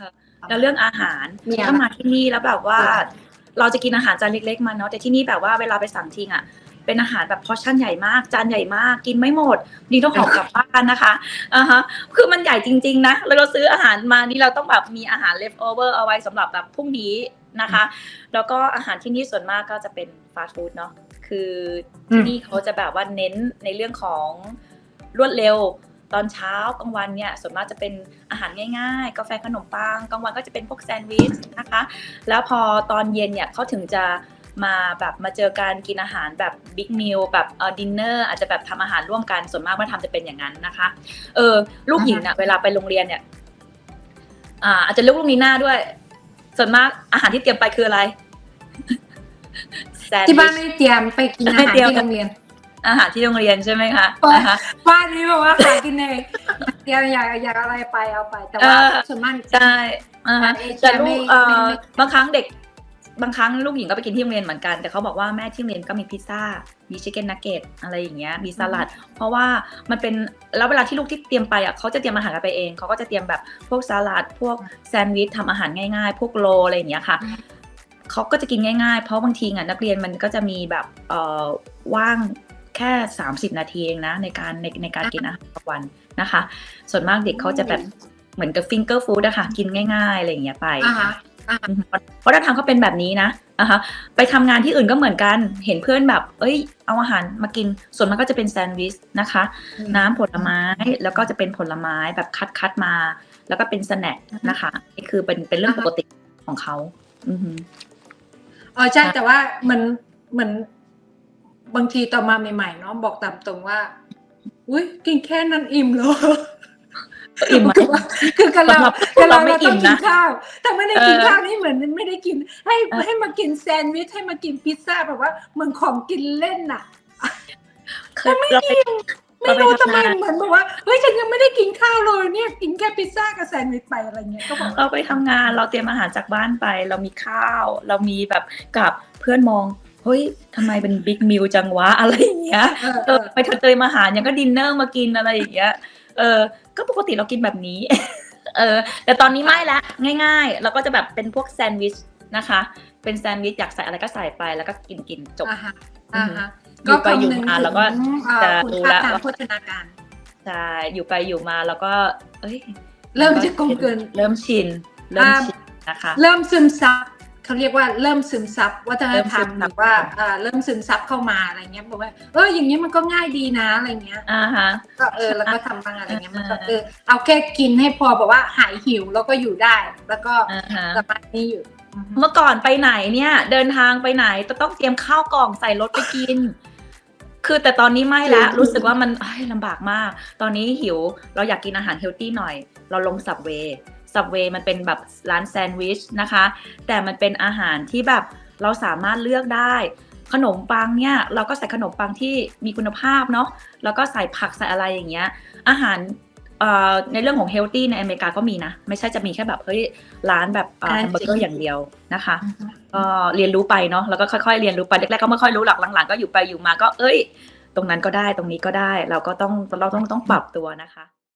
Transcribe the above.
ฮะแล้วเรื่องอาหารมีอะไรถ้ามาที่นี่แล้วแบบว่าค่ะเราจะกินอาหารจานเล็ก ๆมาเนาะแต่ที่นี่แบบว่าเวลาไปสั่งทิ้งอะเป็นอาหารแบบพอชั่นใหญ่มากจานใหญ่มากกินไม่หมด ดีต้องหอบกลับบ้านนะคะอ่าฮะคือมันใหญ่จริง ๆ นะแล้วเราซื้ออาหารมานี่เราต้องแบบมีอาหาร left over เอาไว้สำหรับแบบพรุ่งนี้นะคะ แล้วก็อาหารที่นี่ส่วนมากก็จะเป็นฟาสต์ฟู้ดเนาะคือที่นี่เขาจะแบบว่าเน้นในเรื่องของรวดเร็ว ตอนเช้ากลางวันเนี่ยส่วนมากจะเป็นอาหารง่ายๆ กาแฟขนมปังกลางวันก็จะเป็นพวกแซนด์วิชนะคะ แล้วพอตอนเย็นเนี่ยเขาถึงจะมาแบบมาเจอการกินอาหารแบบบิ๊กมิลแบบเออดินเนอร์อาจจะแบบทำอาหารร่วมกันส่วนมากมาทำจะเป็นอย่างนั้นนะคะ เออลูกหญิงเนี่ยเวลาไปโรงเรียนเนี่ยอ่าอาจจะลูกลูกนี้หน้าด้วย ส่วนมากอาหารที่เตรียมไปคืออะไรแซนด์ที่บ้านวิชไม่เตรียมไปกินอาไม่หารเตรียมที่โรงเรียน อาหารที่โรงเรียนใช่ไหมคะโอ้ยนะคะบ้านนี้แบบว่าหากินเองเตรียมอยากอยากอะไรไปเอาไป แต่ว่าเออส่วนมากใช่อ่าฮะเอเชียแต่ลูไม่กเอ่ไม่อไม่บางครั้งเด็ก บางครั้งลูกหญิงก็ไปกินที่โรงเรียนเหมือนกัน แต่เขาบอกว่าแม่ที่โรงเรียนก็มีพิซซ่า มีชิคเก้นนักเก็ตอะไรอย่างเงี้ย มีสลัด เพราะว่ามันเป็น แล้วเวลาที่ลูกที่เตรียมไปอะเขาจะเตรียมอาหารกันไปเอง เขาก็จะเตรียมแบบพวกสลัด พวกแซนด์วิชทำอาหารง่ายๆ พวกโรลอะไรอย่างเงี้ยค่ะเขาก็จะกินง่ายๆ เพราะบางทีอะนักเรียนมันก็จะมีแบบเอ่อว่าง แค่ 30 นาทีเองนะ ในการในในการกินอาหารกลางวันนะคะ ส่วนมากเด็กเขาจะแบบเหมือนกับฟิงเกอร์ฟู้ดอะค่ะ กินง่ายๆอะไรอย่างเงี้ยไปอ่าฮะอือฮึวัฒนธรรมเขาเป็นแบบนี้นะนะคะไปทำงานที่อื่นก็เหมือนกันเห็นเพื่อนแบบ เอ้ย เอาอาหารมากินส่วนมากก็จะเป็นแซนด์วิชนะคะ น้ำผลไม้แล้วก็จะเป็นผลไม้แบบคัดคัดๆมา แล้วก็เป็นสแน็คนะคะนี่คือเป็นเป็นเรื่องปกติของเขาอือฮึอ๋อใช่แต่ว่ามันเหมือน บางทีต่อนมาใหม่ๆเนาะบอกตามตรงว่า อุ้ยกินแค่นั้นอิ่มเหรออิ่มไหมคือว่าคือกับเราสำหรับคือเราเราไม่เราต้องอิ่มกินนะข้าวแต่ไม่ได้กินเออข้าวนี่เหมือนไม่ได้กิน ให้เออให้มากินแซนด์วิชให้มากินพิซซ่าแบบว่าเหมือนของกินเล่นน่ะเคยเราไปไม่เราไปรู้ทำทำไมงานเหมือนแบบว่าเฮ้ยฉันยังไม่ได้กินข้าวเลยเนี่ยกินแค่พิซซ่ากับแซนด์วิชไปอะไรเงี้ยก็บอกว่าเราไปทำงานเราเตรียมอาหารจากบ้านไป เรามีข้าว เรามีแบบกับเพื่อนมอง เฮ้ยทำไมเป็นบิ๊กมิลจังวะอะไรอย่างเงี้ยเออเออไปเธอเตยมาหารยังก็ดินเนอร์มากินอะไรอย่างเงี้ยเออ ก็ปกติเรากินแบบนี้ เออ แต่ตอนนี้ไม่ละง่าย ๆ เราก็จะแบบเป็นพวกแซนด์วิชนะคะ เป็นแซนด์วิชอยากใส่อะไรก็ใส่ไปแล้วก็กินกินจบอ่าฮะอ่าฮะอยู่ไปคำอยู่นึงมาถึงแล้วก็อ่าจะคุณรู้ค่าแล้วทางว่าโภชนาการใช่อยู่ไปอยู่มาแล้วก็ เอ้ย เริ่มจะกลมเกิน เริ่มชินเริ่มชินนะคะ เริ่มซึมซับ เขาเรียกว่าเริ่มซึมซับวัฒนธรรมเริ่มซึมซับหรือว่าอ่าเริ่มซึมซับเข้ามาอะไรเงี้ยบอกว่าเอออย่างเงี้ยมันก็ง่ายดีนะอะไรเงี้ยอ่าฮะก็เออแล้วก็ทำบ้างอะไรเงี้ยมันก็อ่าเออเอาแค่กินให้พอแบบว่าหายหิวแล้วก็อยู่ได้ แล้วก็อ่าฮะสามารถนี่อยู่อือฮึเมื่อก่อนไปไหนเนี่ย เดินทางไปไหนจะต้องเตรียมข้าวกล่องใส่รถไปกิน คือแต่ตอนนี้ไม่แล้วรู้สึกว่ามันเอ้ยลำบากมาก ตอนนี้หิว เราอยากกินอาหารเฮลตี้หน่อย เราลงสับเวย์ สับเวย์มันเป็นแบบร้านแซนด์วิชนะคะ แต่มันเป็นอาหารที่แบบเราสามารถเลือกได้ ขนมปังเนี่ย เราก็ใส่ขนมปังที่มีคุณภาพเนาะแล้วก็ใส่ผักใส่อะไรอย่างเงี้ยอาหารเอ่อในเรื่องของเฮลตี้ในอเมริกาก็มีนะ ไม่ใช่จะมีแค่แบบเฮ้ยร้านแบบเอ่อแฮมเบอร์เกอร์อย่างเดียวนะคะก็เรียนรู้ไปเนาะแล้วก็ค่อยๆเรียนรู้ไปแรกๆก็ไม่ค่อยรู้หลักหลังๆ ก็อยู่ไปอยู่มาก็เอ้ย ตรงนั้นก็ได้ตรงนี้ก็ได้ เราก็ต้องเราต้องต้องปรับตัวนะคะ